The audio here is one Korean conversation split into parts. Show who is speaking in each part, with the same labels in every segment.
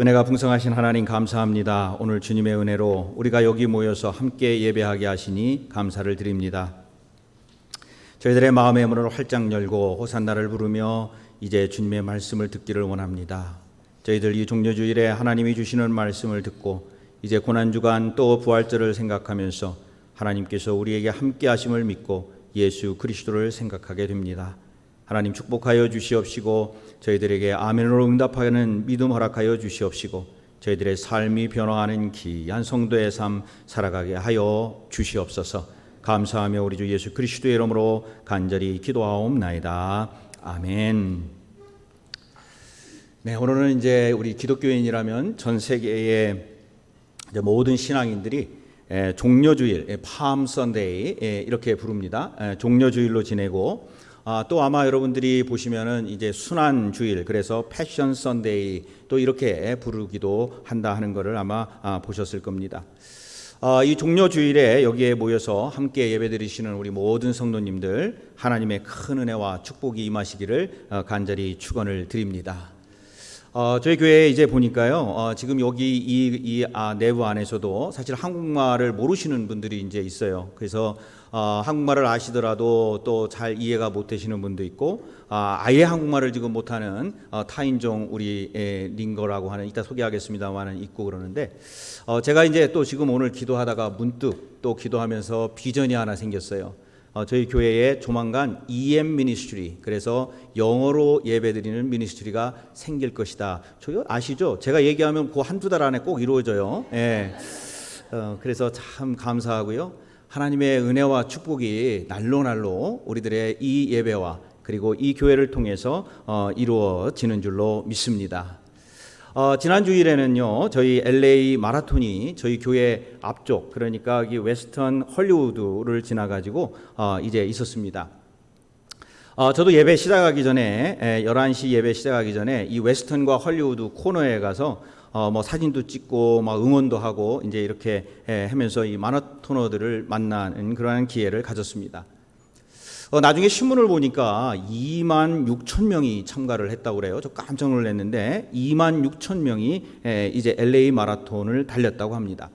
Speaker 1: 은혜가 풍성하신 하나님 감사합니다. 오늘 주님의 은혜로 우리가 여기 모여서 함께 예배하게 하시니 감사를 드립니다. 저희들의 마음의 문을 활짝 열고 호산나를 부르며 이제 주님의 말씀을 듣기를 원합니다. 저희들 이 종료주일에 하나님이 주시는 말씀을 듣고 이제 고난주간 또 부활절을 생각하면서 하나님께서 우리에게 함께 하심을 믿고 예수 그리스도를 생각하게 됩니다. 하나님 축복하여 주시옵시고 저희들에게 아멘으로 응답하는 믿음 허락하여 주시옵시고 저희들의 삶이 변화하는 귀한 성도의 삶 살아가게 하여 주시옵소서. 감사하며 우리 주 예수 그리스도의 이름으로 간절히 기도하옵나이다. 아멘. 네, 오늘은 이제 우리 기독교인이라면 전 세계의 모든 신앙인들이 에, 종료주일, 에, 팜 선데이 에, 이렇게 부릅니다. 에, 종료주일로 지내고 아, 또 아마 여러분들이 보시면은 이제 순환 주일 그래서 패션 선데이 또 이렇게 부르기도 한다 하는 것을 아마 아, 보셨을 겁니다. 아, 이 종료 주일에 여기에 모여서 함께 예배드리시는 우리 모든 성도님들 하나님의 큰 은혜와 축복이 임하시기를 어, 간절히 축원을 드립니다. 어, 저희 교회에 이제 보니까요, 어, 지금 여기 이, 이 아, 내부 안에서도 사실 한국말을 모르시는 분들이 이제 있어요. 그래서 어, 한국말을 아시더라도 또 잘 이해가 못 되시는 분도 있고, 아, 아예 한국말을 지금 못하는 어, 타인종 우리 에, 링거라고 하는 이따 소개하겠습니다만은 있고 그러는데, 어, 제가 이제 또 지금 오늘 기도하다가 문득 또 기도하면서 비전이 하나 생겼어요. 어, 저희 교회에 조만간 EM 미니스트리 그래서 영어로 예배드리는 미니스트리가 생길 것이다. 저 아시죠? 제가 얘기하면 그 한두 달 안에 꼭 이루어져요. 예. 어, 그래서 참 감사하고요. 하나님의 은혜와 축복이 날로 날로 우리들의 이 예배와 그리고 이 교회를 통해서 어, 이루어지는 줄로 믿습니다. 어, 지난 주일에는요 저희 LA 마라톤이 저희 교회 앞쪽 그러니까 이 웨스턴 헐리우드를 지나가지고 어, 이제 있었습니다. 어, 저도 예배 시작하기 전에 에, 11시 예배 시작하기 전에 이 웨스턴과 헐리우드 코너에 가서 어, 뭐 사진도 찍고 막 응원도 하고 이제 이렇게 에, 하면서 이 마라토너들을 만나는 그러한 기회를 가졌습니다. 어, 나중에 신문을 보니까 2만 6천 명이 참가를 했다고 그래요. 저 깜짝 놀랐는데 2만 6천 명이 에, 이제 LA 마라톤을 달렸다고 합니다.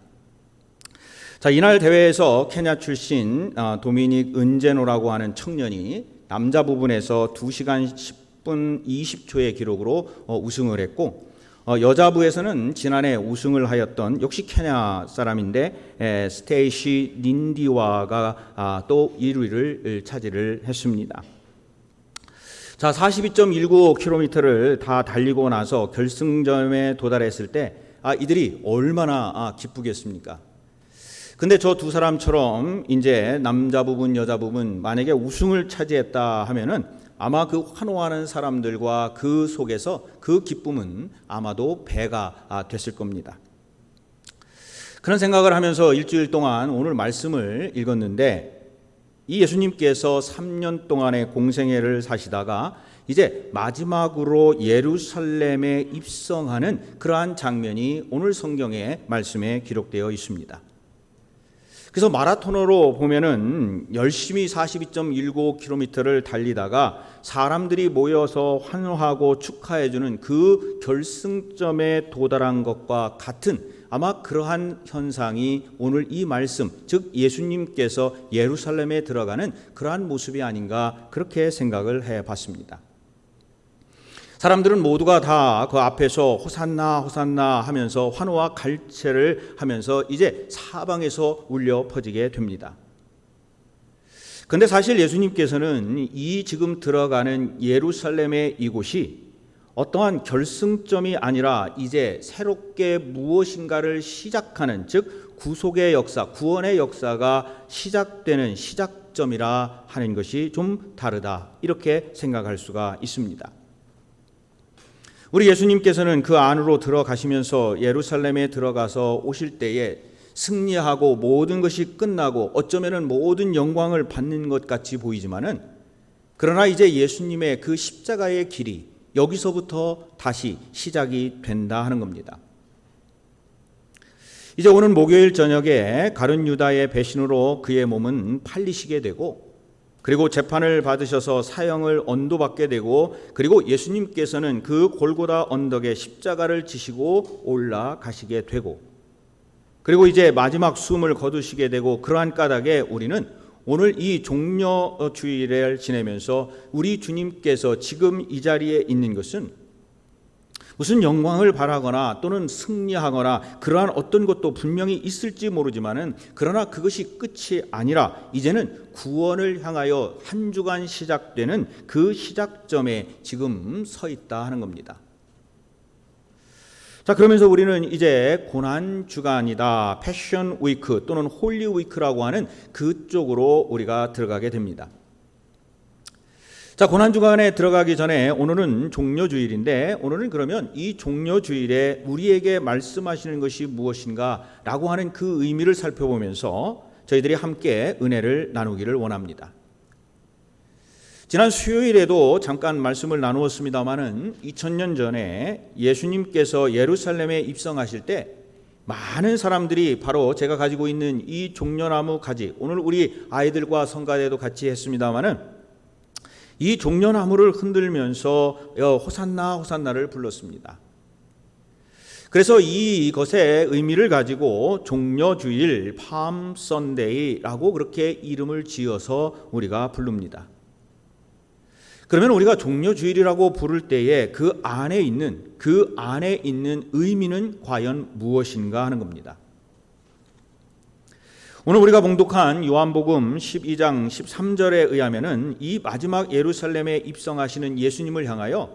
Speaker 1: 자, 이날 대회에서 케냐 출신 어, 도미닉 은제노라고 하는 청년이 남자 부분에서 2시간 10분 20초의 기록으로 어, 우승을 했고 어, 여자부에서는 지난해 우승을 하였던 역시 케냐 사람인데 에, 스테이시 닌디와가 아, 또 1위를 차지를 했습니다. 자, 42.19km를 다 달리고 나서 결승점에 도달했을 때 아, 이들이 얼마나 아, 기쁘겠습니까? 근데 저 두 사람처럼 이제 남자 부분 여자 부분 만약에 우승을 차지했다 하면은 아마 그 환호하는 사람들과 그 속에서 그 기쁨은 아마도 배가 아, 됐을 겁니다. 그런 생각을 하면서 일주일 동안 오늘 말씀을 읽었는데 이 예수님께서 3년 동안의 공생애를 사시다가 이제 마지막으로 예루살렘에 입성하는 그러한 장면이 오늘 성경의 말씀에 기록되어 있습니다. 그래서 마라토너로 보면은 열심히 42.19km를 달리다가 사람들이 모여서 환호하고 축하해주는 그 결승점에 도달한 것과 같은 아마 그러한 현상이 오늘 이 말씀, 즉 예수님께서 예루살렘에 들어가는 그러한 모습이 아닌가 그렇게 생각을 해 봤습니다. 사람들은 모두가 다 그 앞에서 호산나 호산나 하면서 환호와 갈채를 하면서 이제 사방에서 울려 퍼지게 됩니다. 근데 사실 예수님께서는 이 지금 들어가는 예루살렘의 이곳이 어떠한 결승점이 아니라 이제 새롭게 무엇인가를 시작하는 즉 구속의 역사, 구원의 역사가 시작되는 시작점이라 하는 것이 좀 다르다. 이렇게 생각할 수가 있습니다. 우리 예수님께서는 그 안으로 들어가시면서 예루살렘에 들어가서 오실 때에 승리하고 모든 것이 끝나고 어쩌면은 모든 영광을 받는 것 같이 보이지만은 그러나 이제 예수님의 그 십자가의 길이 여기서부터 다시 시작이 된다 하는 겁니다. 이제 오는 목요일 저녁에 가룟 유다의 배신으로 그의 몸은 팔리시게 되고 그리고 재판을 받으셔서 사형을 언도받게 되고 그리고 예수님께서는 그 골고다 언덕에 십자가를 지시고 올라가시게 되고 그리고 이제 마지막 숨을 거두시게 되고 그러한 까닭에 우리는 오늘 이 종려 주일을 지내면서 우리 주님께서 지금 이 자리에 있는 것은 무슨 영광을 바라거나 또는 승리하거나 그러한 어떤 것도 분명히 있을지 모르지만은 그러나 그것이 끝이 아니라 이제는 구원을 향하여 한 주간 시작되는 그 시작점에 지금 서 있다 하는 겁니다. 자 그러면서 우리는 이제 고난 주간이다 패션 위크 또는 홀리 위크라고 하는 그쪽으로 우리가 들어가게 됩니다. 자, 고난주간에 들어가기 전에 오늘은 종료주일인데 오늘은 그러면 이 종료주일에 우리에게 말씀하시는 것이 무엇인가 라고 하는 그 의미를 살펴보면서 저희들이 함께 은혜를 나누기를 원합니다. 지난 수요일에도 잠깐 말씀을 나누었습니다마는 2000년 전에 예수님께서 예루살렘에 입성하실 때 많은 사람들이 바로 제가 가지고 있는 이 종려나무 가지 오늘 우리 아이들과 성가대도 같이 했습니다마는 이 종려나무를 흔들면서 호산나 호산나를 불렀습니다. 그래서 이것의 의미를 가지고 종려주일 팜 선데이라고 그렇게 이름을 지어서 우리가 부릅니다. 그러면 우리가 종려주일이라고 부를 때에 그 안에 있는 그 안에 있는 의미는 과연 무엇인가 하는 겁니다. 오늘 우리가 봉독한 요한복음 12장 13절에 의하면은 이 마지막 예루살렘에 입성하시는 예수님을 향하여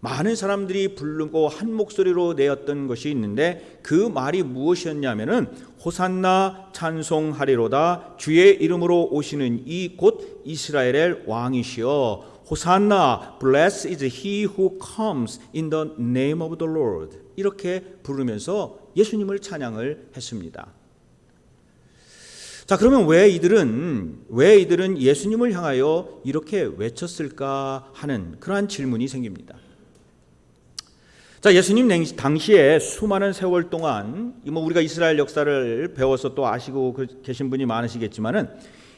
Speaker 1: 많은 사람들이 부르고 한 목소리로 내었던 것이 있는데 그 말이 무엇이었냐면은 호산나 찬송하리로다. 주의 이름으로 오시는 이 곧 이스라엘의 왕이시여. 호산나 blessed is he who comes in the name of the Lord. 이렇게 부르면서 예수님을 찬양을 했습니다. 자, 그러면 왜 이들은 왜 이들은 예수님을 향하여 이렇게 외쳤을까 하는 그러한 질문이 생깁니다. 자, 예수님 당시에 수많은 세월 동안 뭐 우리가 이스라엘 역사를 배워서 또 아시고 그 계신 분이 많으시겠지만은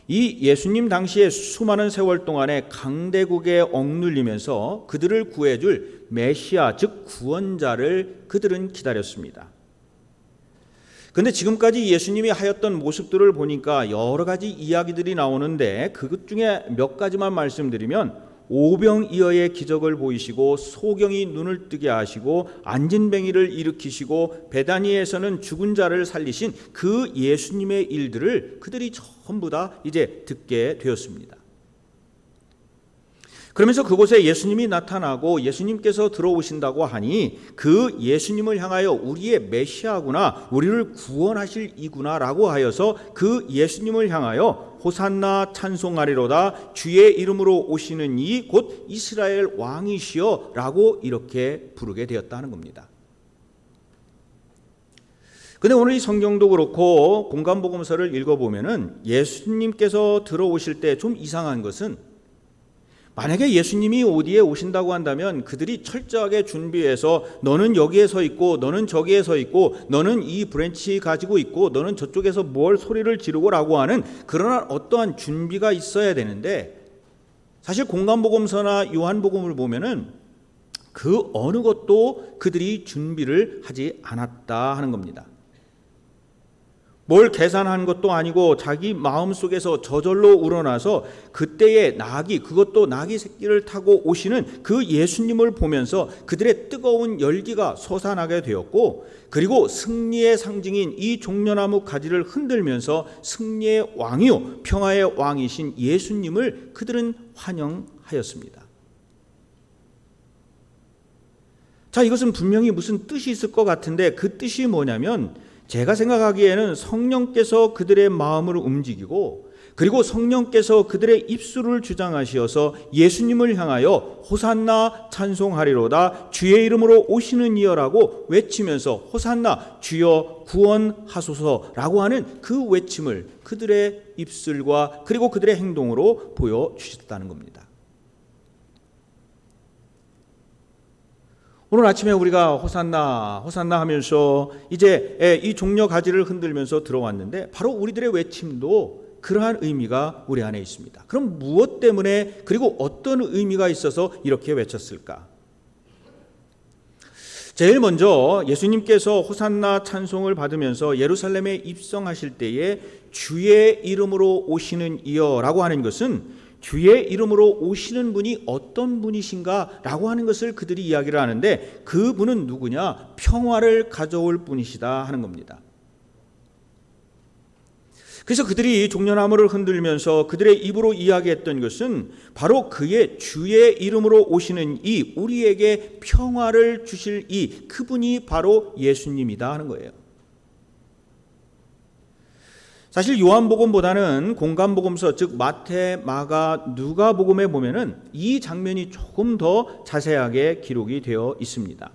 Speaker 1: 이 예수님 당시에 수많은 세월 동안에 강대국에 억눌리면서 그들을 구해줄 메시아 즉 구원자를 그들은 기다렸습니다. 근데 지금까지 예수님이 하였던 모습들을 보니까 여러 가지 이야기들이 나오는데 그것 중에 몇 가지만 말씀드리면 오병이어의 기적을 보이시고 소경이 눈을 뜨게 하시고 안진뱅이를 일으키시고 베다니에서는 죽은 자를 살리신 그 예수님의 일들을 그들이 전부 다 이제 듣게 되었습니다. 그러면서 그곳에 예수님이 나타나고 예수님께서 들어오신다고 하니 그 예수님을 향하여 우리의 메시아구나 우리를 구원하실 이구나라고 하여서 그 예수님을 향하여 호산나 찬송하리로다 주의 이름으로 오시는 이 곧 이스라엘 왕이시여라고 이렇게 부르게 되었다는 겁니다. 근데 오늘 이 성경도 그렇고 공간복음서를 읽어보면은 예수님께서 들어오실 때 좀 이상한 것은 만약에 예수님이 어디에 오신다고 한다면 그들이 철저하게 준비해서 너는 여기에 서 있고 너는 저기에 서 있고 너는 이 브랜치 가지고 있고 너는 저쪽에서 뭘 소리를 지르고라고 하는 그러나 어떠한 준비가 있어야 되는데 사실 공간복음서나 요한복음을 보면은 그 어느 것도 그들이 준비를 하지 않았다 하는 겁니다. 뭘 계산한 것도 아니고 자기 마음 속에서 저절로 우러나서 그때의 낙이 그것도 낙이 새끼를 타고 오시는 그 예수님을 보면서 그들의 뜨거운 열기가 솟아나게 되었고 그리고 승리의 상징인 이 종려나무 가지를 흔들면서 승리의 왕이요 평화의 왕이신 예수님을 그들은 환영하였습니다. 자, 이것은 분명히 무슨 뜻이 있을 것 같은데 그 뜻이 뭐냐면 제가 생각하기에는 성령께서 그들의 마음을 움직이고 그리고 성령께서 그들의 입술을 주장하시어서 예수님을 향하여 호산나 찬송하리로다 주의 이름으로 오시는 이여라고 외치면서 호산나 주여 구원하소서라고 하는 그 외침을 그들의 입술과 그리고 그들의 행동으로 보여 주셨다는 겁니다. 오늘 아침에 우리가 호산나 호산나 하면서 이제 이 종려 가지를 흔들면서 들어왔는데 바로 우리들의 외침도 그러한 의미가 우리 안에 있습니다. 그럼 무엇 때문에 그리고 어떤 의미가 있어서 이렇게 외쳤을까? 제일 먼저 예수님께서 호산나 찬송을 받으면서 예루살렘에 입성하실 때에 주의 이름으로 오시는 이여라고 하는 것은 주의 이름으로 오시는 분이 어떤 분이신가라고 하는 것을 그들이 이야기를 하는데 그 분은 누구냐? 평화를 가져올 분이시다 하는 겁니다. 그래서 그들이 종려나무를 흔들면서 그들의 입으로 이야기했던 것은 바로 그의 주의 이름으로 오시는 이 우리에게 평화를 주실 이 그분이 바로 예수님이다 하는 거예요. 사실 요한복음보다는 공간복음서 즉 마태, 마가, 누가복음에 보면은 이 장면이 조금 더 자세하게 기록이 되어 있습니다.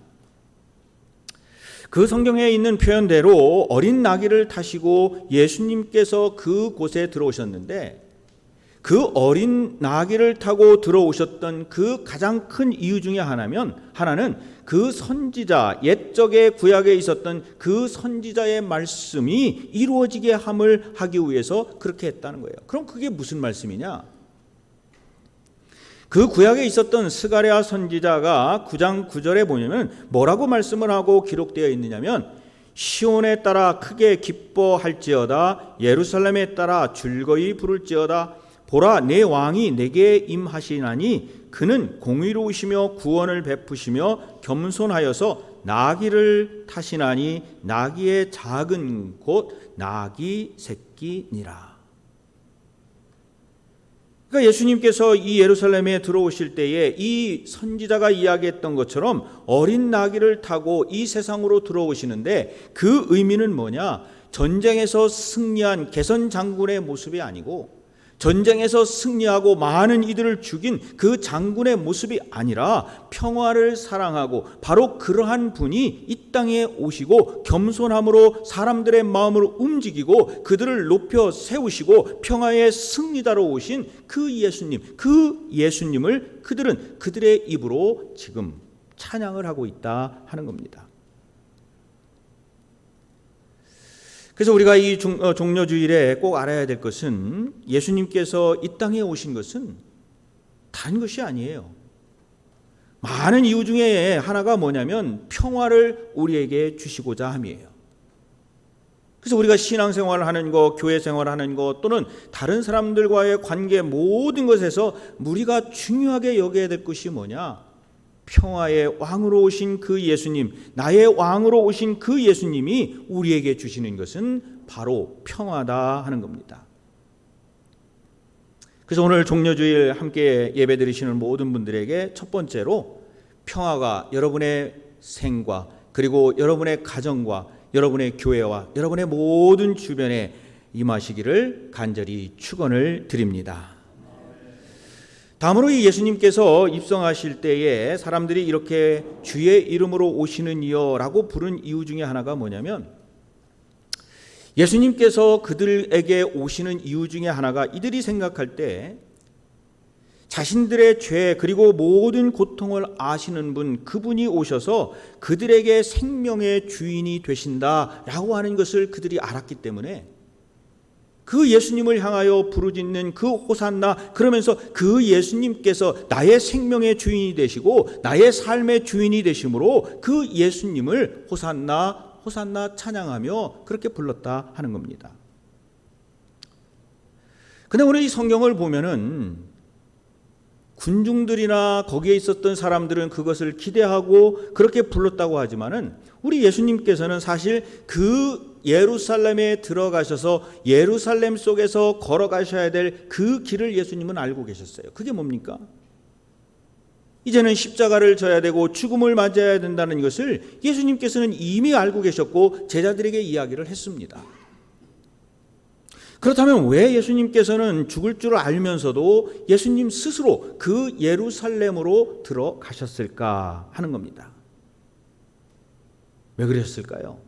Speaker 1: 그 성경에 있는 표현대로 어린 나귀를 타시고 예수님께서 그 곳에 들어오셨는데 그 어린 나귀를 타고 들어오셨던 그 가장 큰 이유 중에 하나면 하나는 그 선지자 옛적의 구약에 있었던 그 선지자의 말씀이 이루어지게 함을 하기 위해서 그렇게 했다는 거예요. 그럼 그게 무슨 말씀이냐? 그 구약에 있었던 스가랴 선지자가 9장 9절에 보면 뭐라고 말씀을 하고 기록되어 있느냐면 시온에 따라 크게 기뻐할지어다 예루살렘에 따라 즐거이 부를지어다 보라 내 왕이 내게 임하시나니 그는 공의로우시며 구원을 베푸시며 겸손하여서 나귀를 타시나니 나귀의 작은 곳 나귀 새끼니라. 그러니까 예수님께서 이 예루살렘에 들어오실 때에 이 선지자가 이야기했던 것처럼 어린 나귀를 타고 이 세상으로 들어오시는데 그 의미는 뭐냐? 전쟁에서 승리한 개선 장군의 모습이 아니고 전쟁에서 승리하고 많은 이들을 죽인 그 장군의 모습이 아니라 평화를 사랑하고 바로 그러한 분이 이 땅에 오시고 겸손함으로 사람들의 마음을 움직이고 그들을 높여 세우시고 평화의 승리자로 오신 그 예수님, 그 예수님을 그들은 그들의 입으로 지금 찬양을 하고 있다 하는 겁니다. 그래서 우리가 이 어, 종려주일에 꼭 알아야 될 것은 예수님께서 이 땅에 오신 것은 단 것이 아니에요. 많은 이유 중에 하나가 뭐냐면 평화를 우리에게 주시고자 함이에요. 그래서 우리가 신앙생활을 하는 것, 교회 생활을 하는 것 또는 다른 사람들과의 관계 모든 것에서 우리가 중요하게 여겨야 될 것이 뭐냐? 평화의 왕으로 오신 그 예수님, 나의 왕으로 오신 그 예수님이 우리에게 주시는 것은 바로 평화다 하는 겁니다. 그래서 오늘 종려주일 함께 예배 드리시는 모든 분들에게 첫 번째로 평화가 여러분의 생과 그리고 여러분의 가정과 여러분의 교회와 여러분의 모든 주변에 임하시기를 간절히 축원을 드립니다. 다음으로 이 예수님께서 입성하실 때에 사람들이 이렇게 주의 이름으로 오시는 이여라고 부른 이유 중에 하나가 뭐냐면 예수님께서 그들에게 오시는 이유 중에 하나가 이들이 생각할 때 자신들의 죄 그리고 모든 고통을 아시는 분 그분이 오셔서 그들에게 생명의 주인이 되신다라고 하는 것을 그들이 알았기 때문에 그 예수님을 향하여 부르짖는 그 호산나 그러면서 그 예수님께서 나의 생명의 주인이 되시고 나의 삶의 주인이 되심으로 그 예수님을 호산나 호산나 찬양하며 그렇게 불렀다 하는 겁니다. 근데 오늘 이 성경을 보면은 군중들이나 거기에 있었던 사람들은 그것을 기대하고 그렇게 불렀다고 하지만은 우리 예수님께서는 사실 그 예루살렘에 들어가셔서 예루살렘 속에서 걸어가셔야 될 그 길을 예수님은 알고 계셨어요. 그게 뭡니까? 이제는 십자가를 져야 되고 죽음을 맞아야 된다는 것을 예수님께서는 이미 알고 계셨고 제자들에게 이야기를 했습니다. 그렇다면 왜 예수님께서는 죽을 줄 알면서도 예수님 스스로 그 예루살렘으로 들어가셨을까 하는 겁니다. 왜 그랬을까요?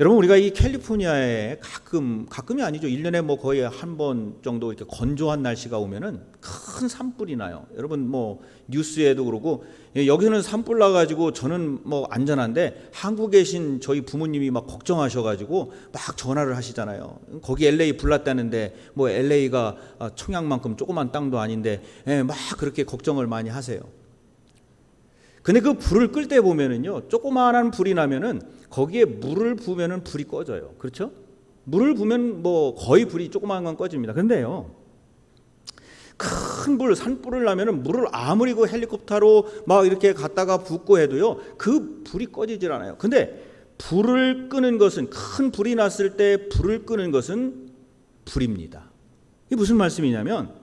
Speaker 1: 여러분 우리가 이 캘리포니아에 가끔 가끔이 아니죠. 1년에 뭐 거의 한 번 정도 이렇게 건조한 날씨가 오면은 큰 산불이 나요. 여러분 뭐 뉴스에도 그러고 예, 여기서는 산불 나 가지고 저는 뭐 안전한데 한국에 계신 저희 부모님이 막 걱정하셔 가지고 막 전화를 하시잖아요. 거기 LA 불났다는데 뭐 LA가 청양만큼 조그만 땅도 아닌데 예, 막 그렇게 걱정을 많이 하세요. 근데 그 불을 끌 때 보면은요, 조그마한 불이 나면은 거기에 물을 부으면은 불이 꺼져요. 그렇죠? 물을 부으면 뭐 거의 불이 조그마한 건 꺼집니다. 근데요, 큰 불, 산불을 나면은 물을 아무리 그 헬리콥터로 막 이렇게 갔다가 붓고 해도요, 그 불이 꺼지질 않아요. 근데 불을 끄는 것은 큰 불이 났을 때 불을 끄는 것은 불입니다. 이게 무슨 말씀이냐면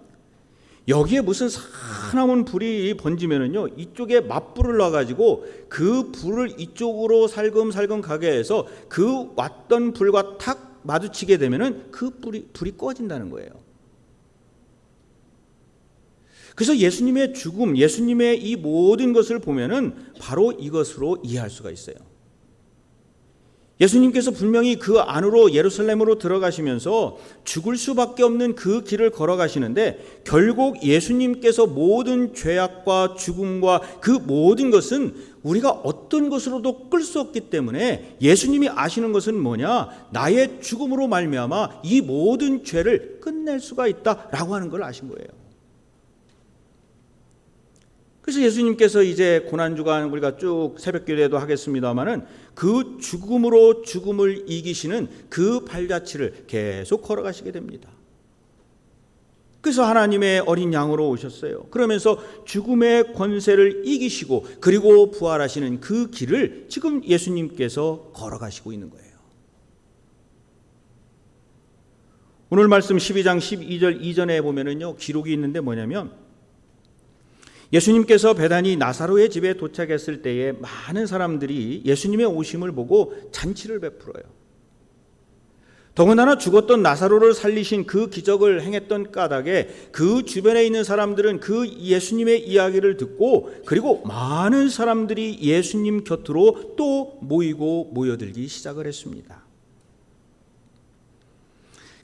Speaker 1: 여기에 무슨 사나운 불이 번지면은요 이쪽에 맞불을 놔가지고 그 불을 이쪽으로 살금살금 가게 해서 그 왔던 불과 탁 마주치게 되면은 그 불이 불이 꺼진다는 거예요. 그래서 예수님의 죽음, 예수님의 이 모든 것을 보면은 바로 이것으로 이해할 수가 있어요. 예수님께서 분명히 그 안으로 예루살렘으로 들어가시면서 죽을 수밖에 없는 그 길을 걸어가시는데 결국 예수님께서 모든 죄악과 죽음과 그 모든 것은 우리가 어떤 것으로도 끌 수 없기 때문에 예수님이 아시는 것은 뭐냐? 나의 죽음으로 말미암아 이 모든 죄를 끝낼 수가 있다라고 하는 걸 아신 거예요. 그래서 예수님께서 이제 고난주간 우리가 쭉 새벽 기도에도 하겠습니다마는 그 죽음으로 죽음을 이기시는 그 발자취를 계속 걸어가시게 됩니다. 그래서 하나님의 어린 양으로 오셨어요. 그러면서 죽음의 권세를 이기시고 그리고 부활하시는 그 길을 지금 예수님께서 걸어가시고 있는 거예요. 오늘 말씀 12장 12절 이전에 보면은요, 기록이 있는데 뭐냐면 예수님께서 배단이 나사로의 집에 도착했을 때에 많은 사람들이 예수님의 오심을 보고 잔치를 베풀어요. 더군다나 죽었던 나사로를 살리신 그 기적을 행했던 까닭에 그 주변에 있는 사람들은 그 예수님의 이야기를 듣고 그리고 많은 사람들이 예수님 곁으로 또 모이고 모여들기 시작을 했습니다.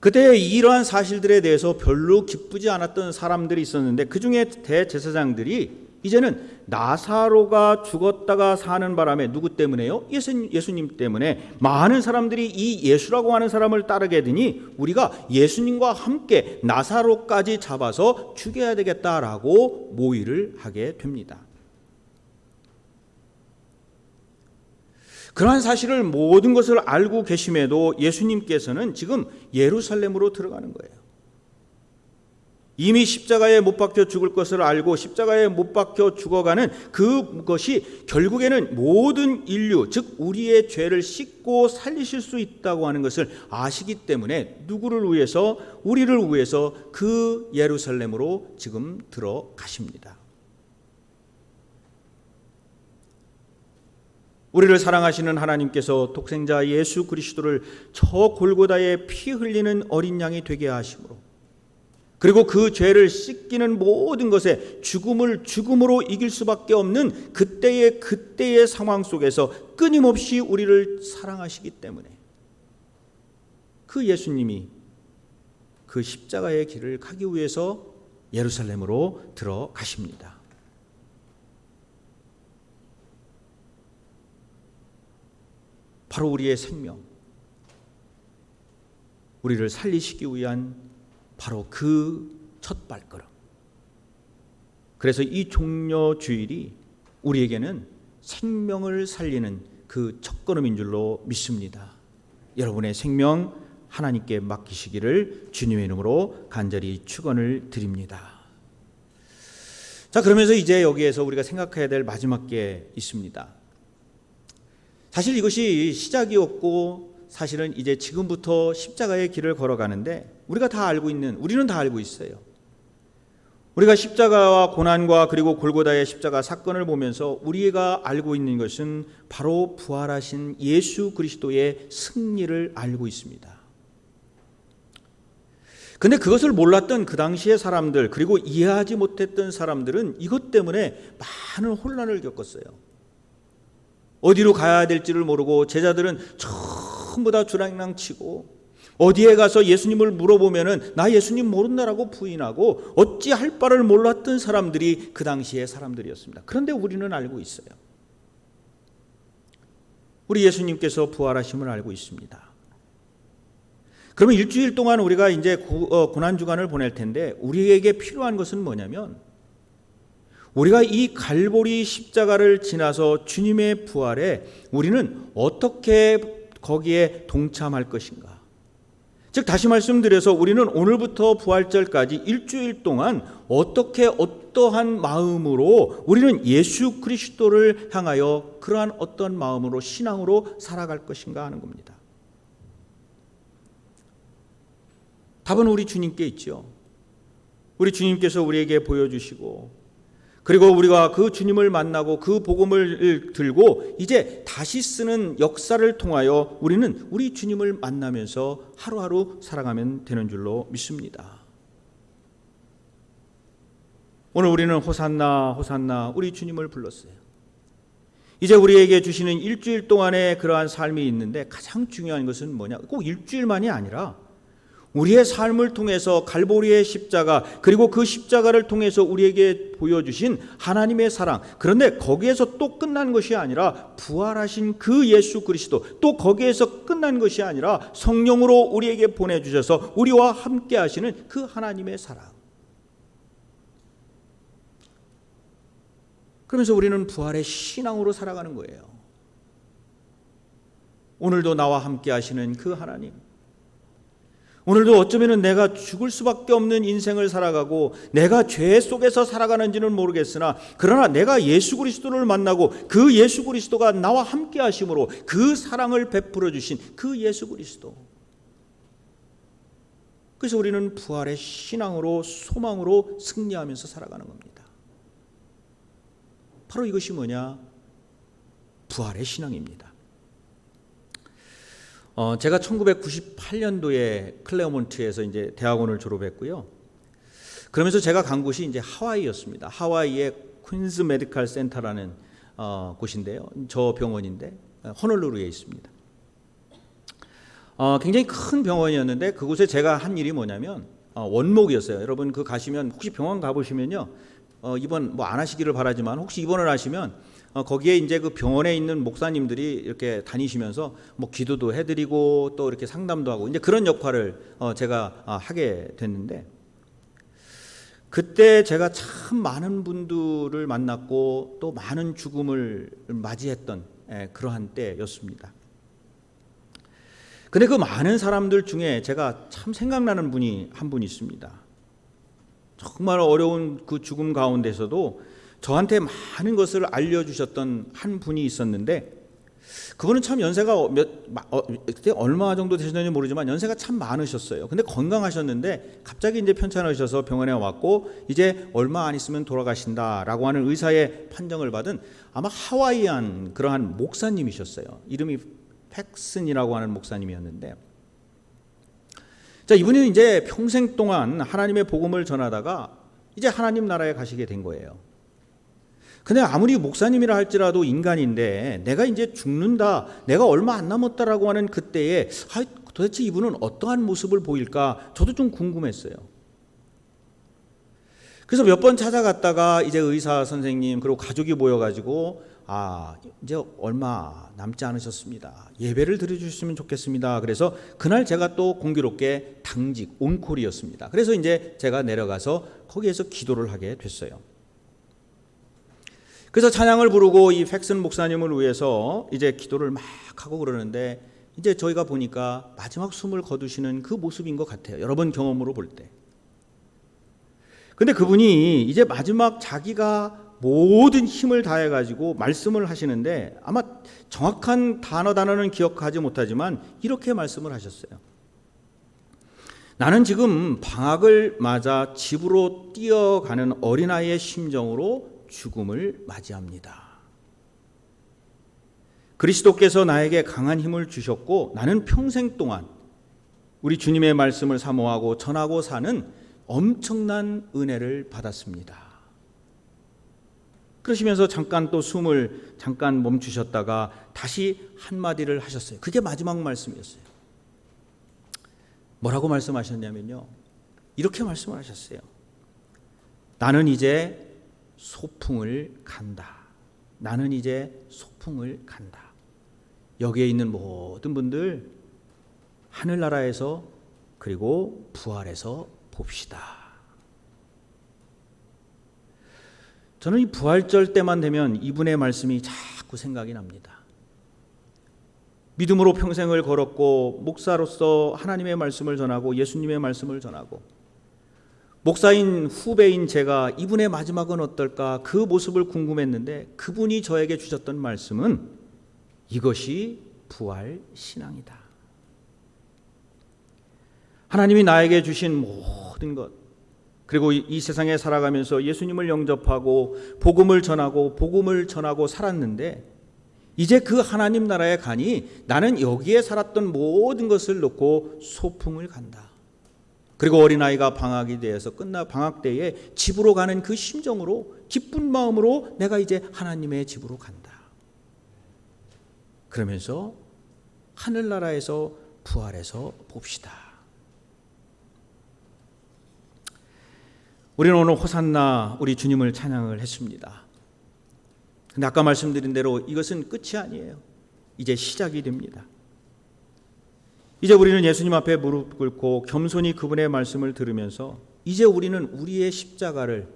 Speaker 1: 그때 이러한 사실들에 대해서 별로 기쁘지 않았던 사람들이 있었는데 그 중에 대제사장들이 이제는 나사로가 죽었다가 사는 바람에 누구 때문에요? 예수님, 예수님 때문에 많은 사람들이 이 예수라고 하는 사람을 따르게 되니 우리가 예수님과 함께 나사로까지 잡아서 죽여야 되겠다라고 모의를 하게 됩니다. 그러한 사실을 모든 것을 알고 계심에도 예수님께서는 지금 예루살렘으로 들어가는 거예요. 이미 십자가에 못 박혀 죽을 것을 알고 십자가에 못 박혀 죽어가는 그것이 결국에는 모든 인류, 즉 우리의 죄를 씻고 살리실 수 있다고 하는 것을 아시기 때문에 누구를 위해서 우리를 위해서 그 예루살렘으로 지금 들어가십니다. 우리를 사랑하시는 하나님께서 독생자 예수 그리스도를 저 골고다에 피 흘리는 어린 양이 되게 하심으로 그리고 그 죄를 씻기는 모든 것에 죽음을 죽음으로 이길 수밖에 없는 그때의 그때의 상황 속에서 끊임없이 우리를 사랑하시기 때문에 그 예수님이 그 십자가의 길을 가기 위해서 예루살렘으로 들어가십니다. 바로 우리의 생명, 우리를 살리시기 위한 바로 그 첫 발걸음. 그래서 이 종려 주일이 우리에게는 생명을 살리는 그 첫 걸음인 줄로 믿습니다. 여러분의 생명 하나님께 맡기시기를 주님의 이름으로 간절히 축원을 드립니다. 자, 그러면서 이제 여기에서 우리가 생각해야 될 마지막 게 있습니다. 사실 이것이 시작이었고 사실은 이제 지금부터 십자가의 길을 걸어가는데 우리가 다 알고 있는 우리는 다 알고 있어요. 우리가 십자가와 고난과 그리고 골고다의 십자가 사건을 보면서 우리가 알고 있는 것은 바로 부활하신 예수 그리스도의 승리를 알고 있습니다. 근데 그것을 몰랐던 그 당시의 사람들 그리고 이해하지 못했던 사람들은 이것 때문에 많은 혼란을 겪었어요. 어디로 가야 될지를 모르고 제자들은 저 전부 다 주랑랑 치고 어디에 가서 예수님을 물어보면은 나 예수님 모른다라고 부인하고 어찌 할 바를 몰랐던 사람들이 그 당시의 사람들이었습니다. 그런데 우리는 알고 있어요. 우리 예수님께서 부활하심을 알고 있습니다. 그러면 일주일 동안 우리가 이제 어, 고난 주간을 보낼 텐데 우리에게 필요한 것은 뭐냐면 우리가 이 갈보리 십자가를 지나서 주님의 부활에 우리는 어떻게 거기에 동참할 것인가? 즉 다시 말씀드려서 우리는 오늘부터 부활절까지 일주일 동안 어떻게 어떠한 마음으로 우리는 예수 그리스도를 향하여 그러한 어떤 마음으로 신앙으로 살아갈 것인가 하는 겁니다. 답은 우리 주님께 있죠. 우리 주님께서 우리에게 보여주시고 그리고 우리가 그 주님을 만나고 그 복음을 들고 이제 다시 쓰는 역사를 통하여 우리는 우리 주님을 만나면서 하루하루 살아가면 되는 줄로 믿습니다. 오늘 우리는 호산나 호산나 우리 주님을 불렀어요. 이제 우리에게 주시는 일주일 동안의 그러한 삶이 있는데 가장 중요한 것은 뭐냐? 꼭 일주일만이 아니라 우리의 삶을 통해서 갈보리의 십자가 그리고 그 십자가를 통해서 우리에게 보여주신 하나님의 사랑 그런데 거기에서 또 끝난 것이 아니라 부활하신 그 예수 그리스도 또 거기에서 끝난 것이 아니라 성령으로 우리에게 보내주셔서 우리와 함께 하시는 그 하나님의 사랑. 그러면서 우리는 부활의 신앙으로 살아가는 거예요. 오늘도 나와 함께 하시는 그 하나님 오늘도 어쩌면 내가 죽을 수밖에 없는 인생을 살아가고 내가 죄 속에서 살아가는지는 모르겠으나 그러나 내가 예수 그리스도를 만나고 그 예수 그리스도가 나와 함께 하심으로 그 사랑을 베풀어 주신 그 예수 그리스도 그래서 우리는 부활의 신앙으로 소망으로 승리하면서 살아가는 겁니다. 바로 이것이 뭐냐? 부활의 신앙입니다. 어, 제가 1998년도에 클레어몬트에서 이제 대학원을 졸업했고요. 그러면서 제가 간 곳이 이제 하와이였습니다. 하와이의 퀸즈 메디칼 센터라는 어, 곳인데요. 저 병원인데 호놀루루에 있습니다. 어, 굉장히 큰 병원이었는데 그곳에 제가 한 일이 뭐냐면 어, 원목이었어요. 여러분 그 가시면 혹시 병원 가보시면요. 어, 입원 뭐 안 하시기를 바라지만 혹시 입원을 하시면 어, 거기에 이제 그 병원에 있는 목사님들이 이렇게 다니시면서 뭐 기도도 해드리고 또 이렇게 상담도 하고 이제 그런 역할을 어, 제가 아, 하게 됐는데 그때 제가 참 많은 분들을 만났고 또 많은 죽음을 맞이했던 예, 그러한 때였습니다. 근데 그 많은 사람들 중에 제가 참 생각나는 분이 한 분 있습니다. 정말 어려운 그 죽음 가운데서도 저한테 많은 것을 알려주셨던 한 분이 있었는데 그분은 참 연세가 몇 어, 그때 얼마 정도 되셨는지 모르지만 연세가 참 많으셨어요. 근데 건강하셨는데 갑자기 이제 편찮으셔서 병원에 왔고 이제 얼마 안 있으면 돌아가신다라고 하는 의사의 판정을 받은 아마 하와이안 그러한 목사님이셨어요. 이름이 팩슨이라고 하는 목사님이었는데 자 이분이 이제 평생 동안 하나님의 복음을 전하다가 이제 하나님 나라에 가시게 된 거예요. 근데 아무리 목사님이라 할지라도 인간인데 내가 이제 죽는다, 내가 얼마 안 남았다라고 하는 그때에 아, 도대체 이분은 어떠한 모습을 보일까 저도 좀 궁금했어요. 그래서 몇 번 찾아갔다가 이제 의사 선생님 그리고 가족이 모여가지고 아 이제 얼마 남지 않으셨습니다. 예배를 드려주셨으면 좋겠습니다. 그래서 그날 제가 또 공교롭게 당직 온콜이었습니다. 그래서 이제 제가 내려가서 거기에서 기도를 하게 됐어요. 그래서 찬양을 부르고 이 팩슨 목사님을 위해서 이제 기도를 막 하고 그러는데 이제 저희가 보니까 마지막 숨을 거두시는 그 모습인 것 같아요. 여러 번 경험으로 볼 때. 근데 그분이 이제 마지막 자기가 모든 힘을 다해 가지고 말씀을 하시는데 아마 정확한 단어 단어는 기억하지 못하지만 이렇게 말씀을 하셨어요. 나는 지금 방학을 맞아 집으로 뛰어가는 어린아이의 심정으로 죽음을 맞이합니다. 그리스도께서 나에게 강한 힘을 주셨고 나는 평생 동안 우리 주님의 말씀을 사모하고 전하고 사는 엄청난 은혜를 받았습니다. 그러시면서 잠깐 또 숨을 잠깐 멈추셨다가 다시 한마디를 하셨어요. 그게 마지막 말씀이었어요. 뭐라고 말씀하셨냐면요. 이렇게 말씀을 하셨어요. 나는 이제 소풍을 간다. 나는 이제 소풍을 간다. 여기에 있는 모든 분들 하늘나라에서 그리고 부활해서 봅시다. 저는 이 부활절 때만 되면 이분의 말씀이 자꾸 생각이 납니다. 믿음으로 평생을 걸었고 목사로서 하나님의 말씀을 전하고 예수님의 말씀을 전하고 목사인 후배인 제가 이분의 마지막은 어떨까 그 모습을 궁금했는데 그분이 저에게 주셨던 말씀은 이것이 부활 신앙이다. 하나님이 나에게 주신 모든 것 그리고 이, 이 세상에 살아가면서 예수님을 영접하고 복음을 전하고 복음을 전하고 살았는데 이제 그 하나님 나라에 가니 나는 여기에 살았던 모든 것을 놓고 소풍을 간다. 그리고 어린아이가 방학이 되어서 끝나 방학 때에 집으로 가는 그 심정으로 기쁜 마음으로 내가 이제 하나님의 집으로 간다. 그러면서 하늘나라에서 부활해서 봅시다. 우리는 오늘 호산나 우리 주님을 찬양을 했습니다. 근데 아까 말씀드린 대로 이것은 끝이 아니에요. 이제 시작이 됩니다. 이제 우리는 예수님 앞에 무릎 꿇고 겸손히 그분의 말씀을 들으면서 이제 우리는 우리의 십자가를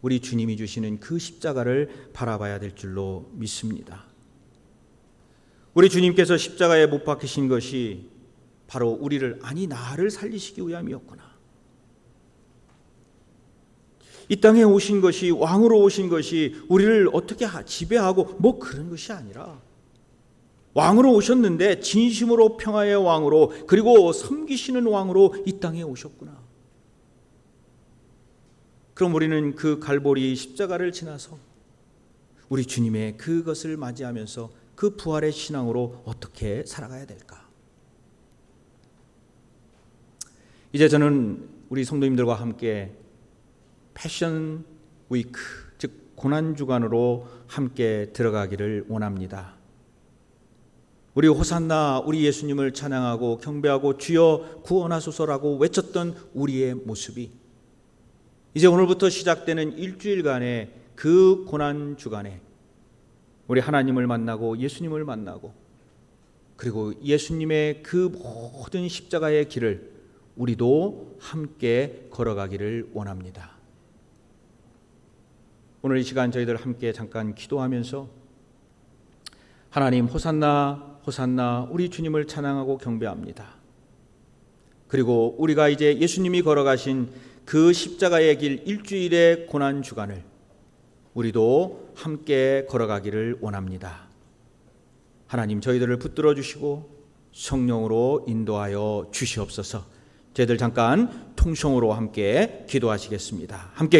Speaker 1: 우리 주님이 주시는 그 십자가를 바라봐야 될 줄로 믿습니다. 우리 주님께서 십자가에 못 박히신 것이 바로 우리를 아니 나를 살리시기 위함이었구나. 이 땅에 오신 것이 왕으로 오신 것이 우리를 어떻게 지배하고 뭐 그런 것이 아니라 왕으로 오셨는데 진심으로 평화의 왕으로 그리고 섬기시는 왕으로 이 땅에 오셨구나. 그럼 우리는 그 갈보리 십자가를 지나서 우리 주님의 그것을 맞이하면서 그 부활의 신앙으로 어떻게 살아가야 될까? 이제 저는 우리 성도님들과 함께 패션 위크 즉 고난 주간으로 함께 들어가기를 원합니다. 우리 호산나 우리 예수님을 찬양하고 경배하고 주여 구원하소서라고 외쳤던 우리의 모습이 이제 오늘부터 시작되는 일주일간의 그 고난 주간에 우리 하나님을 만나고 예수님을 만나고 그리고 예수님의 그 모든 십자가의 길을 우리도 함께 걸어가기를 원합니다. 오늘 이 시간 저희들 함께 잠깐 기도하면서 하나님 호산나 호산나 우리 주님을 찬양하고 경배합니다. 그리고 우리가 이제 예수님이 걸어가신 그 십자가의 길 일주일의 고난 주간을 우리도 함께 걸어가기를 원합니다. 하나님 저희들을 붙들어 주시고 성령으로 인도하여 주시옵소서. 저희들 잠깐 통성으로 함께 기도하시겠습니다. 함께